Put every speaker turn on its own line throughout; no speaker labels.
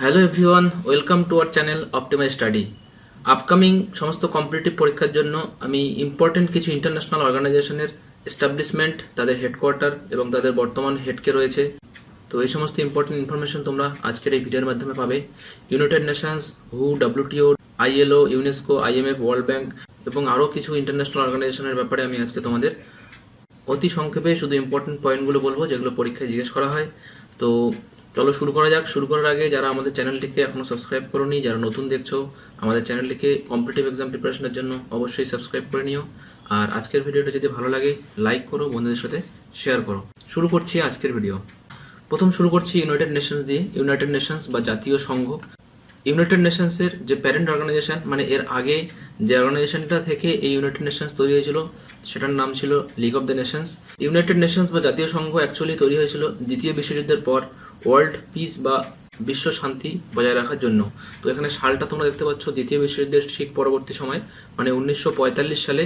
Hello everyone welcome to our channel optimi study upcoming সমস্ত competitive পরীক্ষার জন্য আমি ইম্পর্টেন্ট কিছু ইন্টারন্যাশনাল অর্গানাইজেশনের এস্টাবলিশমেন্ট তাদের হেডকোয়ার্টার এবং তাদের বর্তমান হেডকে রয়েছে। তো এই সমস্ত ইম্পর্টেন্ট ইনফরমেশন তোমরা আজকের এই ভিডিওর মাধ্যমে পাবে। ইউনাইটেড নেশনস হু WTO ILO UNESCO IMF World Bank এবং আরও কিছু ইন্টারন্যাশনাল অর্গানাইজেশনের ব্যাপারে আমি আজকে তোমাদের অতি সংক্ষেপে শুধু ইম্পর্টেন্ট পয়েন্টগুলো বলব, যেগুলো পরীক্ষায় জিজ্ঞেস করা হয়। তো চলো শুরু করা যাক। শুরু করার আগে যারা আমাদের চ্যানেলটিকে এখনও সাবস্ক্রাইব করোনি, যারা নতুন দেখছ, আমাদের চ্যানেলটিকে কম্পিটিটিভ এক্সাম প্রিপারেশনের জন্য অবশ্যই সাবস্ক্রাইব করে নিও। আর আজকের ভিডিওটা যদি ভালো লাগে লাইক করো, বন্ধুদের সাথে শেয়ার করো। শুরু করছি আজকের ভিডিও। প্রথম শুরু করছি ইউনাইটেড নেশনস দিয়ে। ইউনাইটেড নেশনস বা জাতীয় সংঘ। ইউনাইটেড নেশনসের যে প্যারেন্ট অর্গানাইজেশন মানে এর আগে যে অর্গানাইজেশনটা থেকে এই ইউনাইটেড নেশনস তৈরি হয়েছিল, সেটার নাম ছিল League of the Nations United Nations বা জাতীয় সংঘ অ্যাকচুয়ালি তৈরি হয়েছিল দ্বিতীয় বিশ্বযুদ্ধের পর। ওয়ার্ল্ড পিস বা বিশ্ব শান্তি বজায় রাখার জন্য। তো এখানে সালটা তোমরা দেখতে পাচ্ছ, দ্বিতীয় বিশ্বযুদ্ধের ঠিক পরবর্তী সময় মানে উনিশশো পঁয়তাল্লিশ সালে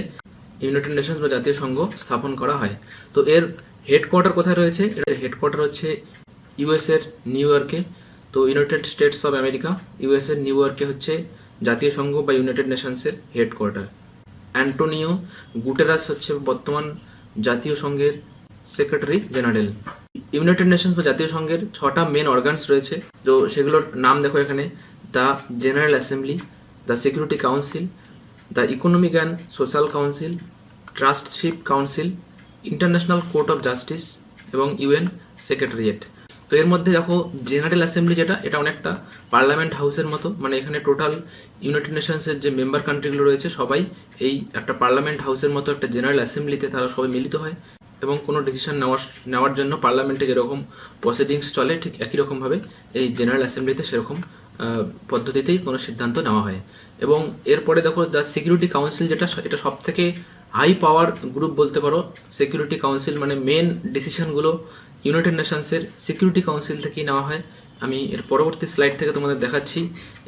ইউনাইটেড নেশনস বা জাতীয় সংঘ স্থাপন করা হয়। তো এর হেডকোয়ার্টার কোথায় রয়েছে? এর হেডকোয়ার্টার হচ্ছে ইউএস এর নিউ ইয়র্কে তো United States of America US এর নিউ ইয়র্কে হচ্ছে জাতীয় সংঘ বা ইউনাইটেড নেশনসের হেডকোয়ার্টার অ্যান্টোনিও গুটেরাস হচ্ছে বর্তমান জাতীয় সংঘের সেক্রেটারি জেনারেল ইউনাইটেড নেশনস বা জাতীয় সংঘের ছটা মেন অর্গানস রয়েছে। তো সেগুলোর নাম দেখো এখানে। The General Assembly the Security Council the Economic and Social Council Trusteeship Council International Court of Justice এবং ইউএন সেক্রেটারিয়েট তো এর মধ্যে দেখো জেনারেল অ্যাসেম্বলি যেটা, এটা অনেকটা পার্লামেন্ট হাউসের মতো। মানে এখানে টোটাল ইউনাইটেড নেশনসের যে মেম্বার কান্ট্রিগুলো রয়েছে, সবাই এই একটা পার্লামেন্ট হাউসের মতো একটা জেনারেল অ্যাসেম্বলিতে তারা সবাই মিলিত হয়। এবং কোনো ডিসিশন নেওয়ার নেওয়ার জন্য পার্লামেন্টে যেরকম প্রসিডিংস চলে, ঠিক একই রকমভাবে এই জেনারেল অ্যাসেম্বলিতে সেরকম পদ্ধতিতেই কোনো সিদ্ধান্ত নেওয়া হয়। এবং এরপরে দেখো দ্য সিকিউরিটি কাউন্সিল যেটা, এটা সব থেকে হাই পাওয়ার গ্রুপ বলতে পারো। সিকিউরিটি কাউন্সিল মানে মেন ডিসিশনগুলো ইউনাইটেড নেশনসের সিকিউরিটি কাউন্সিল থেকেই নেওয়া হয়। আমি এর পরবর্তী স্লাইড থেকে তোমাদের দেখাচ্ছি।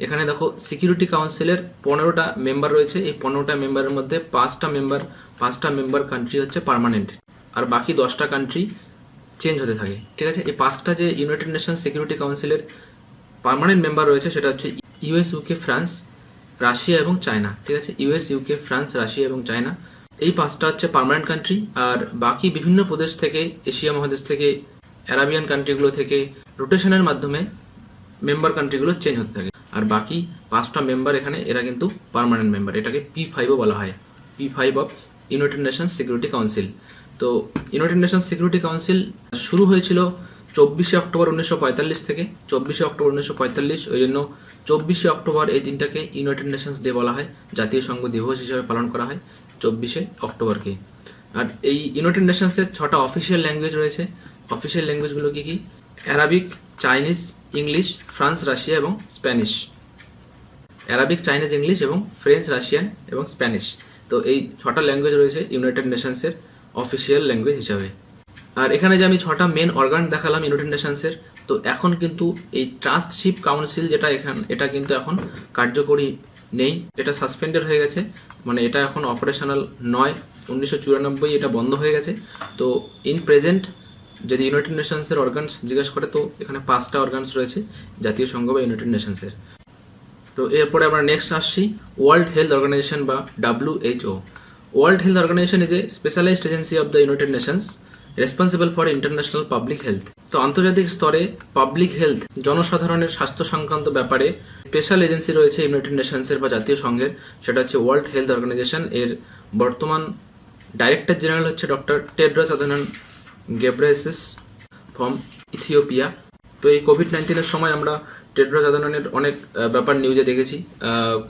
এখানে দেখো সিকিউরিটি কাউন্সিলের পনেরোটা মেম্বার রয়েছে। এই পনেরোটা মেম্বারের মধ্যে পাঁচটা মেম্বার পাঁচটা মেম্বার কান্ট্রি হচ্ছে পার্মানেন্ট আর বাকি দশটা কান্ট্রি চেঞ্জ হতে থাকে, ঠিক আছে? এই পাঁচটা যে ইউনাইটেড নেশন সিকিউরিটি কাউন্সিলের পার্মানেন্ট মেম্বার রয়েছে সেটা হচ্ছে ইউএস ইউকে ফ্রান্স রাশিয়া এবং চায়না ঠিক আছে? ইউএস ইউকে ফ্রান্স রাশিয়া এবং চায়না এই পাঁচটা হচ্ছে পার্মানেন্ট কান্ট্রি আর বাকি বিভিন্ন প্রদেশ থেকে এশিয়া মহাদেশ থেকে অ্যারাবিয়ান কান্ট্রিগুলো থেকে রোটেশনের মাধ্যমে মেম্বার কান্ট্রিগুলো চেঞ্জ হতে থাকে। আর বাকি পাঁচটা মেম্বার এখানে, এরা কিন্তু পার্মানেন্ট মেম্বার এটাকে পি ফাইভও বলা হয়। P five of United Nations Security Council তো ইউনাইটেড নেশনস সিকিউরিটি কাউন্সিল শুরু হয়েছিল চব্বিশে অক্টোবর উনিশশো পঁয়তাল্লিশ থেকে। চব্বিশে অক্টোবর উনিশশো পঁয়তাল্লিশ, ওই জন্য চব্বিশে অক্টোবর এই দিনটাকে ইউনাইটেড নেশনস ডে বলা হয়, জাতীয় সংঘ দিবস হিসেবে পালন করা হয় চব্বিশে অক্টোবরকে। আর এই ইউনাইটেড নেশনসের ছটা অফিসিয়াল ল্যাঙ্গুয়েজ রয়েছে। অফিসিয়াল ল্যাঙ্গুয়েজগুলো কী কী? Arabic Chinese English France Russia এবং স্প্যানিশ অ্যারাবিক চাইনিজ ইংলিশ এবং ফ্রেঞ্চ রাশিয়ান এবং স্প্যানিশ তো এই ছটা ল্যাঙ্গুয়েজ রয়েছে ইউনাইটেড নেশনসের অফিসিয়াল ল্যাঙ্গুয়েজ হিসাবে। আর এখানে যে আমি ছটা মেন অর্গান দেখালাম ইউনাইটেড নেশনসের তো এখন কিন্তু এই ট্রাস্টশিপ কাউন্সিল যেটা এখান, এটা কিন্তু এখন কার্যকরী নেই। এটা সাসপেন্ডেড হয়ে গেছে। মানে এটা এখন অপারেশনাল নয়। উনিশশো চুরানব্বই এটা বন্ধ হয়ে গেছে। তো ইন প্রেজেন্ট যদি ইউনাইটেড নেশনসের অর্গানস জিজ্ঞেস করে, তো এখানে পাঁচটা অর্গানস রয়েছে, জাতীয় সংঘ বা ইউনাইটেড নেশনসের তো এরপরে আমরা নেক্সট আসছি ওয়ার্ল্ড হেলথ অর্গানাইজেশন বা WHO World Health Organization is a specialized agency of the United Nations responsible for international public health তো আন্তর্জাতিক স্তরে পাবলিক হেলথ জনসাধারণের স্বাস্থ্য সংক্রান্ত ব্যাপারে স্পেশাল এজেন্সি রয়েছে ইউনাইটেড নেশনসের বা জাতীয় সংঘের। সেটা হচ্ছে ওয়ার্ল্ড হেলথ অর্গানাইজেশন এর বর্তমান ডাইরেক্টর জেনারেল হচ্ছে doctor Tedros Adhanom Ghebreyesus from Ethiopia তো এই কোভিড নাইন্টিনের সময় আমরা টেড্রস আদানের অনেক ব্যাপার নিউজে দেখেছি।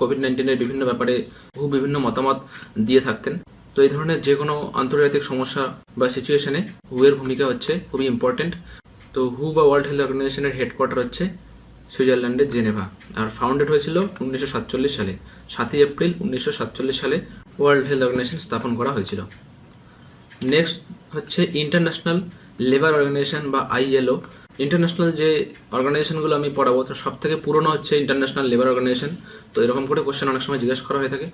কোভিড নাইন্টিনের বিভিন্ন ব্যাপারে বহু বিভিন্ন মতামত দিয়ে থাকতেন। তো এই ধরনের যে কোনো আন্তর্জাতিক সমস্যা বা সিচুয়েশনে হু এর ভূমিকা হচ্ছে খুবই ইম্পর্টেন্ট তো হু বা ওয়ার্ল্ড হেলথ অর্গানাইজেশনের হেডকোয়ার্টার হচ্ছে সুইজারল্যান্ডের জেনেভা। আর ফাউন্ডেড হয়েছিল উনিশশো সাতচল্লিশ সালে। সাতই এপ্রিল উনিশশো সাতচল্লিশ সালে ওয়ার্ল্ড হেলথ অর্গানাইজেশন স্থাপন করা হয়েছিল। নেক্সট হচ্ছে ইন্টারন্যাশনাল লেবার অর্গানাইজেশন বা আইএলও ইন্টারন্যাশনাল যে অর্গানাইজেশনগুলো আমি পড়াবো সব থেকে পুরনো হচ্ছে ইন্টারন্যাশনাল লেবার অর্গানাইজেশন তো এরকম করে কোশ্চেন অনেক সময় জিজ্ঞেস করা হয়ে থাকে।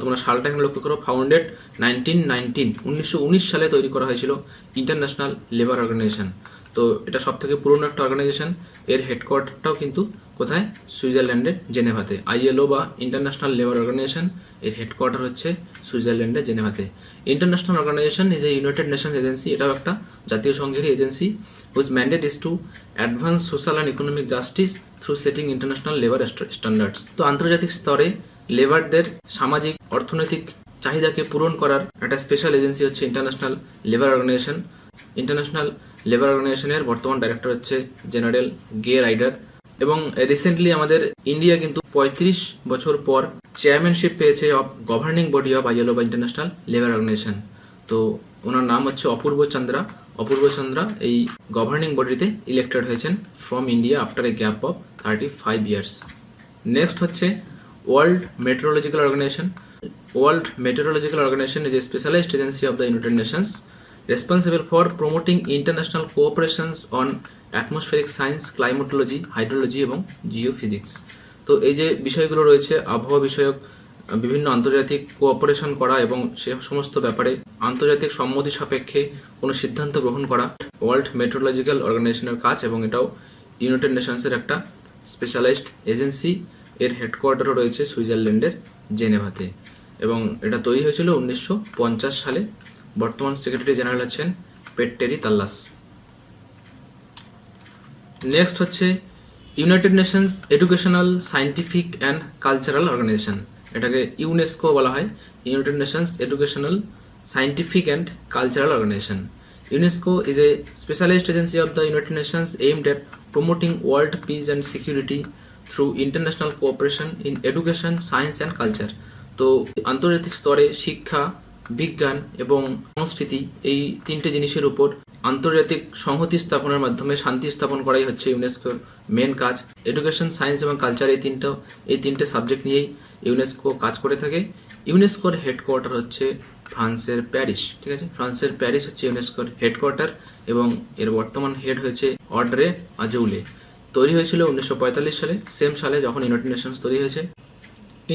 তোমরা সালটা এখানে লক্ষ্য করো ফাউন্ডেড নাইনটিন নাইনটিন উনিশশো উনিশ সালে তৈরি করা হয়েছিল ইন্টারন্যাশনাল লেবার অর্গানাইজেশন তো এটা সব থেকে পুরনো একটা অর্গানাইজেশন এর হেডকোয়ার্টারটাও কিন্তু কোথায়? সুইজারল্যান্ডের জেনেভাতে। আইএলও বা ইন্টারন্যাশনাল লেবার অর্গানাইজেশন এর হেডকোয়ার্টার হচ্ছে সুইজারল্যান্ডের জেনেভাতে। International Organization is a United Nations agency এটাও একটা জাতীয় সংঘেরই agency whose mandate is to advance social and economic justice through setting international labour standards তো আন্তর্জাতিক স্তরে লেবারদের সামাজিক, অর্থনৈতিক চাহিদাকে পূরণ করার একটা স্পেশাল এজেন্সি হচ্ছে International Labour Organization International Labour অর্গানাইজেশনের বর্তমান ডাইরেক্টর হচ্ছে জেনারেল গে রাইডার এবং রিসেন্টলি আমাদের ইন্ডিয়া কিন্তু পঁয়ত্রিশ বছর পর চেয়ারম্যানশিপ পেয়েছে of governing body of ILO বা ইন্টারন্যাশনাল লেবার অর্গানাইজেশন তো ওনার নাম হচ্ছে অপূর্ব চন্দ্রা। অপূর্ব চন্দ্রা এই গভর্নিং বডিতে ইলেক্টেড হয়েছেন from India after a gap of thirty five years next হচ্ছে World Meteorological Organization World Meteorological Organization is a specialized agency of the United Nations responsible for promoting international cooperations on atmospheric science, climatology, hydrology এবং geophysics তো এই যে বিষয়গুলো রয়েছে আবহাওয়া বিষয়ক বিভিন্ন আন্তর্জাতিক কোঅপারেশন করা এবং সে সমস্ত ব্যাপারে আন্তর্জাতিক সম্মতি সাপেক্ষে কোনো সিদ্ধান্ত গ্রহণ করা ওয়ার্ল্ড মেট্রোলজিক্যাল অর্গানাইজেশনের কাজ এবং এটাও ইউনাইটেড নেশনসের একটা স্পেশালাইজড এজেন্সি এর হেডকোয়ার্টারও রয়েছে সুইজারল্যান্ডের জেনেভাতে। এবং এটা তৈরি হয়েছিল উনিশশো পঞ্চাশ সালে। বর্তমান সেক্রেটারি জেনারেল আছেন পেট্টেরি তাল্লাস। নেক্সট হচ্ছে United Nations Educational Scientific and Cultural Organization এটাকে ইউনেস্কো বলা হয় United Nations Educational Scientific and Cultural Organization UNESCO is a specialized agency of the United Nations aimed at promoting world peace and security through international cooperation in education, science and culture. তো আন্তর্জাতিক স্তরে শিক্ষা বিজ্ঞান এবং সংস্কৃতি এই তিনটে জিনিসের উপর আন্তর্জাতিক সংহতি স্থাপনের মাধ্যমে শান্তি স্থাপন করাই হচ্ছে ইউনেস্কোর মেন কাজ এডুকেশন সায়েন্স এবং কালচার এই তিনটা এই তিনটে সাবজেক্ট নিয়েই ইউনেস্কো কাজ করে থাকে। ইউনেস্কোর হেডকোয়ার্টার হচ্ছে ফ্রান্সের প্যারিস, ঠিক আছে? ফ্রান্সের প্যারিস হচ্ছে ইউনেস্কোর হেডকোয়ার্টার এবং এর বর্তমান হেড হয়েছে অড্রে আজৌলে তৈরি হয়েছিল উনিশশো পঁয়তাল্লিশ সালে সেম সালে যখন ইউনাইটেড নেশনস তৈরি হয়েছে।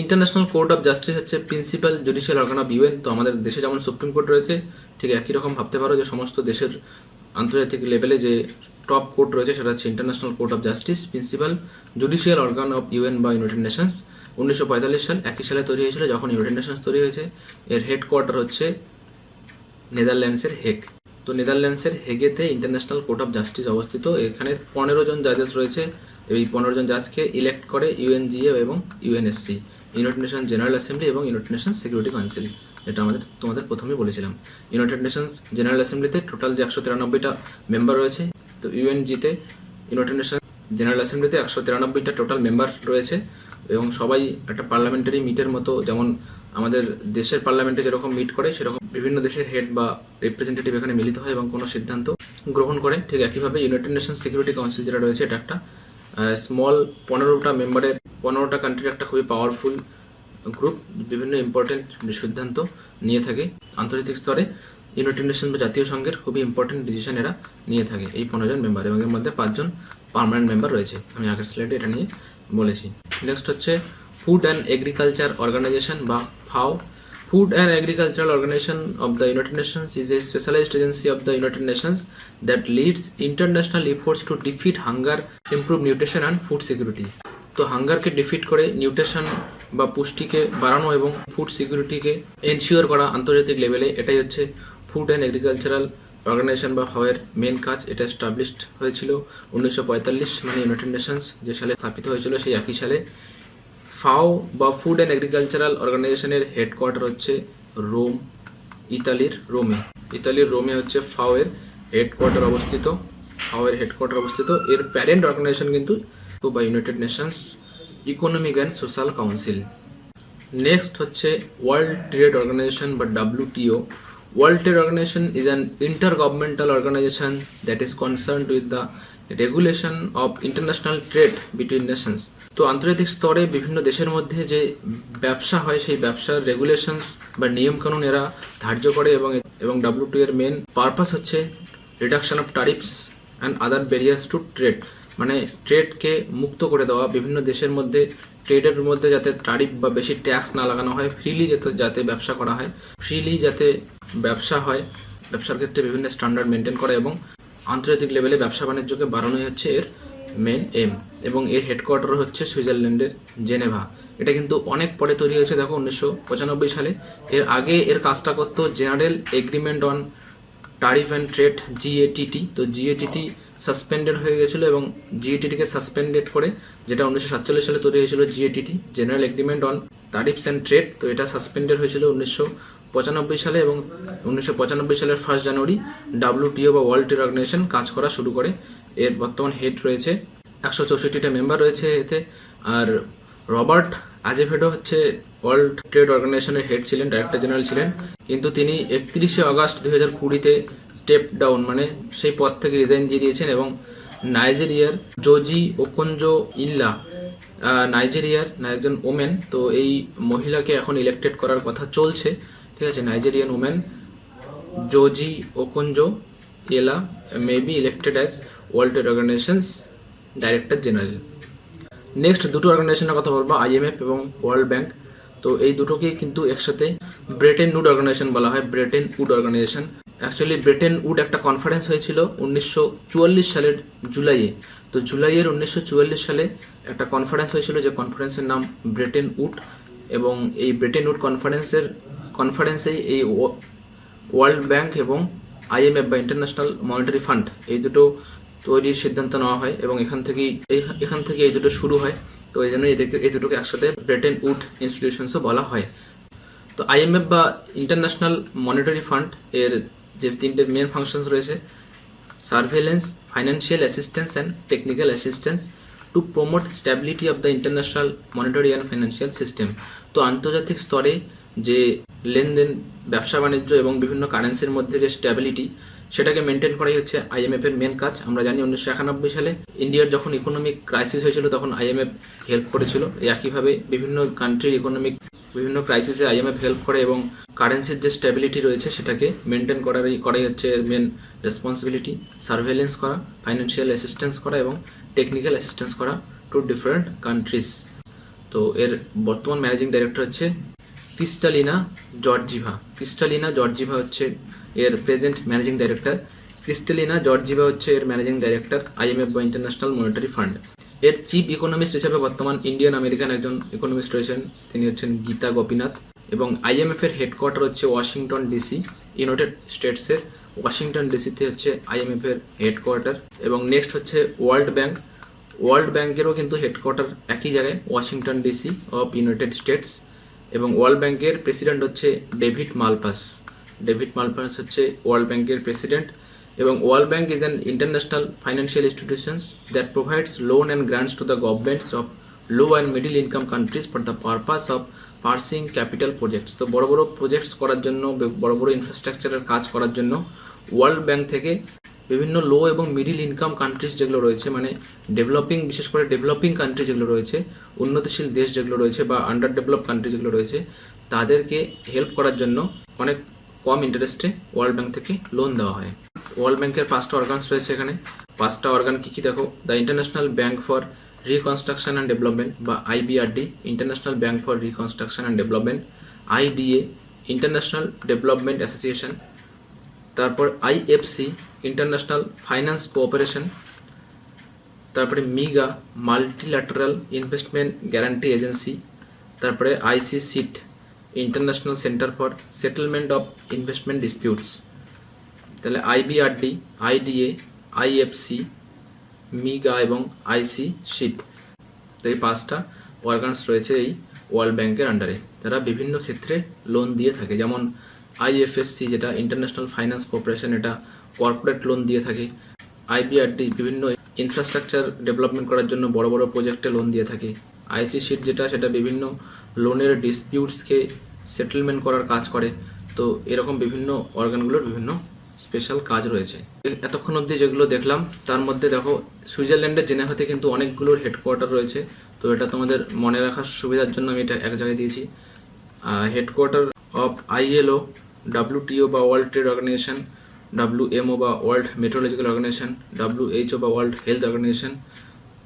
ইন্টারন্যাশনাল কোর্ট অফ জাস্টিস হচ্ছে principal judicial organ of UN তো আমাদের দেশে যেমন সুপ্রিম কোর্ট রয়েছে, ঠিক একই রকম ভাবতে পারো যে সমস্ত দেশের আন্তর্জাতিক লেভেলে যে টপ কোর্ট রয়েছে সেটা হচ্ছে International Court of Justice principal judicial organ of UN বা ইউনাইটেড নেশনস উনিশশো পঁয়তাল্লিশ সাল একই সালে তৈরি হয়েছিল যখন ইউনাইটেড নেশনস তৈরি হয়েছে। এর হেডকোয়ার্টার হচ্ছে নেদারল্যান্ডসের হেগ। তো নেদারল্যান্ডসের হেগেতে ইন্টারন্যাশনাল কোর্ট অফ জাস্টিস অবস্থিত। এখানে পনেরো জন জাজেস রয়েছে। এই পনেরো জন জাজকে ইলেক্ট করে ইউএনজিএ এবং UNSC United Nation General Assembly এবং ইউনাইটেড নেশন সিকিউরিটি কাউন্সিল এটা আমাদের, তোমাদের প্রথমেই বলেছিলাম। ইউনাইটেড নেশনস জেনারেল অ্যাসেম্বলিতে টোটাল যে একশো তিরানব্বইটা মেম্বার রয়েছে, তো ইউএনজিতে ইউনাইটেড নেশন জেনারেল অ্যাসেম্বলিতে একশো তিরানব্বইটা টোটাল মেম্বার রয়েছে। এবং সবাই একটা পার্লামেন্টারি মিটের মতো, যেমন আমাদের দেশের পার্লামেন্টে যেরকম মিট করে, সেরকম বিভিন্ন দেশের হেড বা রিপ্রেজেন্টেটিভ এখানে মিলিত হয় এবং কোনো সিদ্ধান্ত গ্রহণ করে। ঠিক একইভাবে ইউনাইটেড নেশন সিকিউরিটি কাউন্সিল যেটা রয়েছে, এটা একটা স্মল পনেরোটা মেম্বারের পনেরোটা কান্ট্রির একটা খুবই পাওয়ারফুল গ্রুপ বিভিন্ন ইম্পর্টেন্ট সিদ্ধান্ত নিয়ে থাকে আন্তর্জাতিক স্তরে। ইউনাইটেড নেশন বা জাতীয় সংঘের খুবই ইম্পর্টেন্ট ডিসিশন এরা নিয়ে থাকে এই পনেরো জন মেম্বার এবং এর মধ্যে পাঁচজন পার্মানেন্ট মেম্বার রয়েছে। আমি আগের স্লাইডে এটা নিয়ে বলেছি। নেক্সট হচ্ছে ফুড অ্যান্ড এগ্রিকালচার অর্গানাইজেশন বা FAO Food and Agricultural Organization of the United Nations is a specialized agency of the United Nations that leads international efforts to defeat hunger improve nutrition and food security তো হাঙ্গারকে defeat করে nutrition বা পুষ্টিকে বাড়ানো এবং food সিকিউরিটিকে ensure করা আন্তর্জাতিক লেভেলে এটাই হচ্ছে ফুড অ্যান্ড এগ্রিকালচারাল অর্গানাইজেশন বা হাওয়ের মেন কাজ এটা স্টাবলিশড হয়েছিল উনিশশো পঁয়তাল্লিশ মানে ইউনাইটেড নেশনস যে সালে স্থাপিত হয়েছিল সেই একই সালে। ফাও বা ফুড অ্যান্ড এগ্রিকালচারাল অর্গানাইজেশনের হেডকোয়ার্টার হচ্ছে রোম, ইতালির রোমে। ইতালির রোমে হচ্ছে ফাও এর হেডকোয়ার্টার অবস্থিত। ফাও এর হেডকোয়ার্টার অবস্থিত। এর প্যারেন্ট অর্গানাইজেশন কিন্তু বা United Nations Economic and Social Council next হচ্ছে ওয়ার্ল্ড ট্রেড অর্গানাইজেশন বা WTO World Trade Organization is an intergovernmental organization that is concerned with the regulation of international trade between nations. তো আন্তর্জাতিক স্তরে বিভিন্ন দেশের মধ্যে যে ব্যবসা হয়, সেই ব্যবসার রেগুলেশনস বা নিয়মকানুন এরা ধার্য করে এবং এবং ডাব্লিউটিও এর মেন পারপাস হচ্ছে reduction of tariffs and other barriers to trade মানে ট্রেডকে মুক্ত করে দেওয়া, বিভিন্ন দেশের মধ্যে ট্রেডের মধ্যে যাতে টারিফ বা বেশি ট্যাক্স না লাগানো হয় ফ্রিলি যাতে যাতে ব্যবসা করা হয় ফ্রিলি যাতে ব্যবসা হয়, ব্যবসার ক্ষেত্রে বিভিন্ন স্ট্যান্ডার্ড মেনটেন করা এবং আন্তর্জাতিক লেভেলে ব্যবসা বাণিজ্যকে বাড়ানোই হচ্ছে এর মেন এম এবং এর হেডকোয়ার্টার হচ্ছে সুইজারল্যান্ডের জেনেভা। এটা কিন্তু অনেক পরে তৈরি হয়েছে, দেখো, উনিশশো পঁচানব্বই সালে। এর আগে এর কাজটা করতো General Agreement on Tariff and Trade GATT তো জিএটিটি সাসপেন্ডেড হয়ে গেছিল এবং জিএটিটিকে সাসপেন্ডেড করে, যেটা উনিশশো সাতচল্লিশ সালে তৈরি হয়েছিল GATT General Agreement on Tariffs and Trade তো এটা সাসপেন্ডেড হয়েছিল উনিশশো পঁচানব্বই সালে এবং উনিশশো পঁচানব্বই সালের ফার্স্ট জানুয়ারি ডাব্লিউটিও বা ওয়ার্ল্ড ট্রেড অর্গানাইজেশন কাজ করা শুরু করে। এর বর্তমান হেড রয়েছে, একশো চৌষট্টিটা মেম্বার রয়েছে এতে। আর রবার্ট আজেভেডো হচ্ছে ওয়ার্ল্ড ট্রেড অর্গানাইজেশনের হেড ছিলেন ডাইরেক্টর জেনারেল ছিলেন। কিন্তু তিনি একত্রিশে আগস্ট দুই হাজার কুড়িতে স্টেপ ডাউন মানে সেই পদ থেকে রিজাইন দিয়ে দিয়েছেন এবং নাইজেরিয়ার জোজি ওকঞ্জো ইল্লা নাইজেরিয়ার একজন ওমেন তো এই মহিলাকে এখন ইলেক্টেড করার কথা চলছে। ঠিক আছে Nigerian women জোজি Okonjo Iweala may be elected as World Trade Organizations director general next দুটো অর্গানাইজেশনের কথা বলব আইএমএফ এবং ওয়ার্ল্ড ব্যাংক তো এই দুটোকে কিন্তু একসাথে ব্রেটেন উড অর্গানাইজেশন বলা হয় Bretton Woods Organization actually Bretton Woods একটা কনফারেন্স হয়েছিল উনিশশো চুয়াল্লিশ সালের জুলাইয়ে। তো জুলাইয়ের উনিশশো চুয়াল্লিশ সালে একটা কনফারেন্স হয়েছিল, যে কনফারেন্সের নাম ব্রেটেন উড এবং এই ব্রেটেন উড কনফারেন্সের কনফারেন্সেই এই ওয়ার্ল্ড ব্যাংক এবং আইএমএফ বা ইন্টারন্যাশনাল মনিটারি ফান্ড এই দুটো তৈরির সিদ্ধান্ত নেওয়া হয় এবং এখান থেকেই এখান থেকে এই দুটো শুরু হয়। তো এই জন্য এদেরকে, এই দুটোকে একসাথে ব্রেটেন উড ইনস্টিটিউশনসও বলা হয়। তো আইএমএফ বা ইন্টারন্যাশনাল মনিটারি ফান্ড এর যে তিনটে মেন ফাংশনস রয়েছে surveillance financial assistance and technical assistance to promote stability of the international monetary and financial system তো আন্তর্জাতিক স্তরে যে লেনদেন, ব্যবসা বাণিজ্য এবং বিভিন্ন কারেন্সির মধ্যে যে স্ট্যাবিলিটি সেটাকে মেনটেন করাই হচ্ছে আইএমএফ এর মেন কাজ। আমরা জানি উনিশশো একানব্বই সালে ইন্ডিয়ার যখন ইকোনমিক ক্রাইসিস হয়েছিল, তখন আইএমএফ হেল্প করেছিল। একইভাবে বিভিন্ন কান্ট্রির ইকোনমিক বিভিন্ন ক্রাইসিসে আইএমএফ হেল্প করে এবং কারেন্সির যে স্ট্যাবিলিটি রয়েছে, সেটাকে মেনটেন করারই, করাই হচ্ছে এর মেন রেসপন্সিবিলিটি সার্ভেলেন্স করা ফাইন্যান্সিয়াল অ্যাসিস্ট্যান্স করা এবং টেকনিক্যাল অ্যাসিস্ট্যান্স করা টু ডিফারেন্ট কান্ট্রিজ তো এর বর্তমান ম্যানেজিং ডাইরেক্টর হচ্ছে ক্রিস্টালিনা জর্জিভা ক্রিস্টালিনা জর্জিভা হচ্ছে এর present managing director Kristalina Georgieva হচ্ছে এর ম্যানেজিং ডাইরেক্টর আইএমএফ বা ইন্টারন্যাশনাল মনিটারি ফান্ড এর চিফ ইকোনমিস্ট হিসেবে বর্তমান ইন্ডিয়ান আমেরিকান একজন ইকোনমিস্ট রয়েছেন, তিনি হচ্ছেন গীতা গোপীনাথ এবং আইএমএফ এর হেডকোয়ার্টার হচ্ছে ওয়াশিংটন ডিসি ইউনাইটেড স্টেটসের ওয়াশিংটন ডিসিতে হচ্ছে আইএমএফ এর হেডকোয়ার্টার এবং নেক্সট হচ্ছে ওয়ার্ল্ড ব্যাংক ওয়ার্ল্ড ব্যাংকেরও কিন্তু হেডকোয়ার্টার একই জায়গায় Washington DC of United States এবং ওয়ার্ল্ড ব্যাংকের প্রেসিডেন্ট হচ্ছে ডেভিড মালপাস। ডেভিড মালপাস হচ্ছে ওয়ার্ল্ড ব্যাংকের প্রেসিডেন্ট এবং World Bank is an international financial institutions that provides loan and grants to the governments of low and middle income countries for the purpose of pursuing capital projects তো বড় বড় projects করার জন্য, বড় বড় ইনফ্রাস্ট্রাকচারের কাজ করার জন্য ওয়ার্ল্ড ব্যাংক থেকে বিভিন্ন লো এবং মিডিল ইনকাম কান্ট্রিজ যেগুলো রয়েছে মানে ডেভেলপিং বিশেষ করে ডেভেলপিং কান্ট্রি যেগুলো রয়েছে, উন্নতিশীল দেশ যেগুলো রয়েছে বা আন্ডার ডেভেলপ কান্ট্রি যেগুলো রয়েছে, তাদেরকে হেল্প করার জন্য অনেক কম ইন্টারেস্টে ওয়ার্ল্ড ব্যাংক থেকে লোন দেওয়া হয়। ওয়ার্ল্ড ব্যাংকের পাঁচটা অর্গানস রয়েছে এখানে। পাঁচটা অর্গান কী কী দেখো? The International Bank for Reconstruction and Development বা IBRD International Bank for Reconstruction and Development IDA International Development Association তারপর আইএফসি ইন্টারন্যাশনাল ফাইন্যান্স কোঅপারেশন, তারপরে MIGA Multilateral Investment Guarantee Agency, তারপরে ICSID International Centre for Settlement of Investment Disputes. তাহলে IBRD, IDA, IFC, MIGA এবং আইসি seat তো এই পাঁচটা organs রয়েছে এই ওয়ার্ল্ড ব্যাংকের আন্ডারে তারা বিভিন্ন ক্ষেত্রে লোন দিয়ে থাকে। যেমন আইএফএসসি যেটা ইন্টারন্যাশনাল ফাইন্যান্স কর্পোরেশন এটা কর্পোরেট লোন দিয়ে থাকে। আইবিআরডি বিভিন্ন ইনফ্রাস্ট্রাকচার ডেভেলপমেন্ট করার জন্য বড় বড় প্রজেক্টে লোন দিয়ে থাকে। আইসি শিট যেটা, সেটা বিভিন্ন লোনের ডিসপিউটসকে সেটেলমেন্ট করার কাজ করে। তো এরকম বিভিন্ন অর্গানগুলোর বিভিন্ন স্পেশাল কাজ রয়েছে। এতক্ষণ অবধি যেগুলো দেখলাম, তার মধ্যে দেখো, সুইজারল্যান্ডের জেনেভাতে কিন্তু অনেকগুলোর হেডকোয়ার্টার রয়েছে। তো এটা তোমাদের মনে রাখার সুবিধার জন্য আমি এটা এক জায়গায় দিয়েছি। হেডকোয়ার্টার অফ আইএলও ডাব্লিউটিও বা ওয়ার্ল্ড ট্রেড অর্গানাইজেশন ডাব্লিউএমও বা ওয়ার্ল্ড মেট্রোলজিক্যাল অর্গানাইজেশন ডাব্লিউএইচও বা ওয়ার্ল্ড হেলথ অর্গানাইজেশন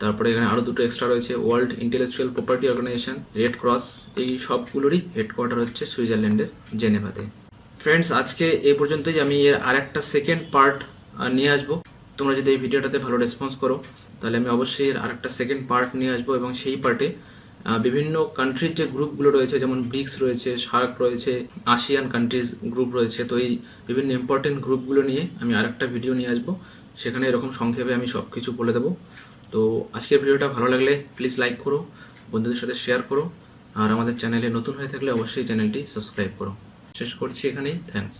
তারপরে এখানে আরও দুটো এক্সট্রা রয়েছে World Intellectual Property Organization Red Cross এই সবগুলোরই হেডকোয়ার্টার হচ্ছে সুইজারল্যান্ডের জেনেভাতে। ফ্রেন্ডস আজকে এই পর্যন্তই, আমি এর আরেকটা সেকেন্ড পার্ট নিয়ে আসব। তোমরা যদি এই ভিডিওটাতে ভালো রেসপন্স করো, তাহলে আমি অবশ্যই এর আরেকটা সেকেন্ড পার্ট নিয়ে আসব এবং সেই পার্টে বিভিন্ন কান্ট্রির যে গ্রুপগুলো রয়েছে, যেমন ব্রিক্স রয়েছে সার্ক রয়েছে আসিয়ান কান্ট্রিজ গ্রুপ রয়েছে, তো এই বিভিন্ন ইম্পর্টেন্ট গ্রুপগুলো নিয়ে আমি আরেকটা ভিডিও নিয়ে আসব। সেখানে এরকম সংক্ষেপে আমি সব কিছু বলে দেবো। তো আজকের ভিডিওটা ভালো লাগলে প্লিজ লাইক করো, বন্ধুদের সাথে শেয়ার করো, আর আমাদের চ্যানেলে নতুন হয়ে থাকলে অবশ্যই চ্যানেলটি সাবস্ক্রাইব করো। শেষ করছি এখানেই থ্যাঙ্কস